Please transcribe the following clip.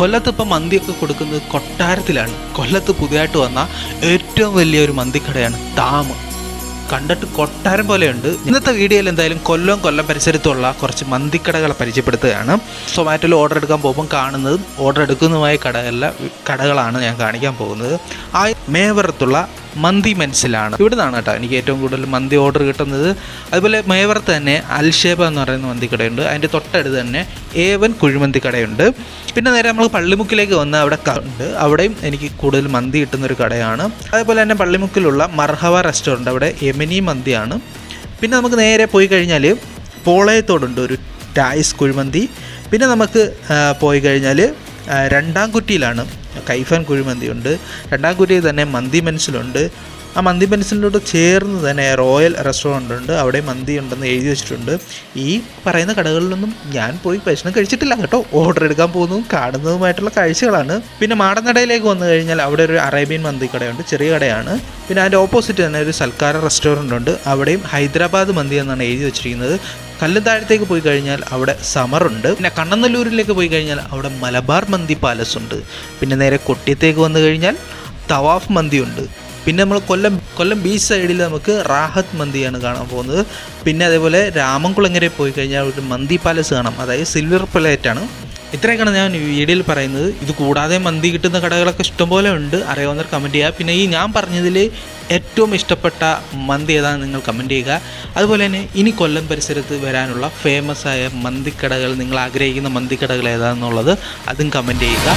കൊല്ലത്ത് ഇപ്പം മന്തിയൊക്കെ കൊടുക്കുന്നത് കൊട്ടാരത്തിലാണ്. കൊല്ലത്ത് പുതിയതായിട്ട് വന്ന ഏറ്റവും വലിയ വലിയൊരു മന്തിക്കടയാണ് താമ് കണ്ടിട്ട് കൊട്ടാരം പോലെയുണ്ട്. ഇന്നത്തെ വീഡിയോയിൽ എന്തായാലും കൊല്ലം കൊല്ലം പരിസരത്തുള്ള കുറച്ച് മന്തിക്കടകളെ പരിചയപ്പെടുത്തുകയാണ്. സൊമാറ്റോയിൽ ഓർഡർ എടുക്കാൻ പോകുമ്പോൾ കാണുന്നതും ഓർഡർ എടുക്കുന്നതുമായ കടകളിലെ കടകളാണ് ഞാൻ കാണിക്കാൻ പോകുന്നത്. ആ മേവറത്തുള്ള മന്തി മെൻസിലാണ് ഇവിടെ നിന്നാണ് കേട്ടോ എനിക്ക് ഏറ്റവും കൂടുതൽ മന്തി ഓർഡർ കിട്ടുന്നത്. അതുപോലെ മേവറത്ത് തന്നെ അൽഷേബ എന്ന് പറയുന്ന മന്തി കടയുണ്ട്. അതിന്റെ തൊട്ടടുത്ത് തന്നെ ഏവൻ കുഴിമന്തി കടയുണ്ട്. പിന്നെ നേരെ നമ്മൾ പള്ളിമുക്കിലേക്ക് വന്ന് അവിടെ ഉണ്ട് അവിടെയും എനിക്ക് കൂടുതൽ മന്തി കിട്ടുന്ന ഒരു കടയാണ്. അതേപോലെ തന്നെ പള്ളിമുക്കിലുള്ള മർഹവ റെസ്റ്റോറന്റ് അവിടെ എമിനി മന്തിയാണ്. പിന്നെ നമുക്ക് നേരെ പോയി കഴിഞ്ഞാൽ പോളയത്തോടുണ്ട് ഒരു ടായ്സ് കുഴിമന്തി. പിന്നെ നമുക്ക് പോയി കഴിഞ്ഞാൽ രണ്ടാം കുറ്റിയിലാണ് കൈഫാൻ കുഴിമന്തിയുണ്ട് രണ്ടാം കുറ്റിയിൽ തന്നെ മന്തി മെൻസിലുണ്ട് ആ മന്തി മെൻസിലോട്ട് ചേർന്ന് തന്നെ റോയൽ റെസ്റ്റോറന്റ് ഉണ്ട് അവിടെ മന്തി ഉണ്ടെന്ന് എഴുതി വെച്ചിട്ടുണ്ട്. ഈ പറയുന്ന കടകളിലൊന്നും ഞാൻ പോയി ഭക്ഷണം കഴിച്ചിട്ടില്ല കേട്ടോ. ഓർഡർ എടുക്കാൻ പോകുന്നതും കാണുന്നതുമായിട്ടുള്ള കാഴ്ചകളാണ്. പിന്നെ മാടനടയിലേക്ക് വന്നു കഴിഞ്ഞാൽ അവിടെ ഒരു അറേബ്യൻ മന്തി കടയുണ്ട്. ചെറിയ കടയാണ്. പിന്നെ അതിന്റെ ഓപ്പോസിറ്റ് തന്നെ ഒരു സൽക്കാര റെസ്റ്റോറന്റ് ഉണ്ട് അവിടെയും ഹൈദരാബാദ് മന്തി എന്നാണ് എഴുതി വെച്ചിരിക്കുന്നത്. കല്ലുതാഴത്തേക്ക് പോയി കഴിഞ്ഞാൽ അവിടെ സമറുണ്ട്. പിന്നെ കണ്ണനല്ലൂരിലേക്ക് പോയി കഴിഞ്ഞാൽ അവിടെ മലബാർ മന്തി പാലസ് ഉണ്ട്. പിന്നെ നേരെ കൊട്ടിയത്തേക്ക് വന്നു കഴിഞ്ഞാൽ തവാഫ് മന്തി ഉണ്ട്. പിന്നെ നമ്മൾ കൊല്ലം കൊല്ലം ബീച്ച് സൈഡിൽ നമുക്ക് റാഹത്ത് മന്തിയാണ് കാണാൻ പോകുന്നത്. പിന്നെ അതേപോലെ രാമൻകുളങ്ങരെ പോയി കഴിഞ്ഞാൽ ഒരു മന്തി പാലസ് കാണാം. അതായത് സിൽവർ പ്ലേറ്റ് ആണ് ഇത്രയൊക്കെയാണ് ഞാൻ വീഡിയോയിൽ പറയുന്നത്. ഇത് കൂടാതെ മന്തി കിട്ടുന്ന കടകളൊക്കെ ഇഷ്ടംപോലെ ഉണ്ട്. അറിയാവുന്നവർ കമന്റ് ചെയ്യുക. പിന്നെ ഈ ഞാൻ പറഞ്ഞതിൽ ഏറ്റവും ഇഷ്ടപ്പെട്ട മന്തി ഏതാണെന്ന് നിങ്ങൾ കമന്റ് ചെയ്യുക. അതുപോലെ തന്നെ ഇനി കൊല്ലം പരിസരത്ത് വരാനുള്ള ഫേമസ് ആയ മന്തിക്കടകൾ നിങ്ങൾ ആഗ്രഹിക്കുന്ന മന്തിക്കടകൾ ഏതാണെന്നുള്ളത് അതും കമന്റ് ചെയ്യുക.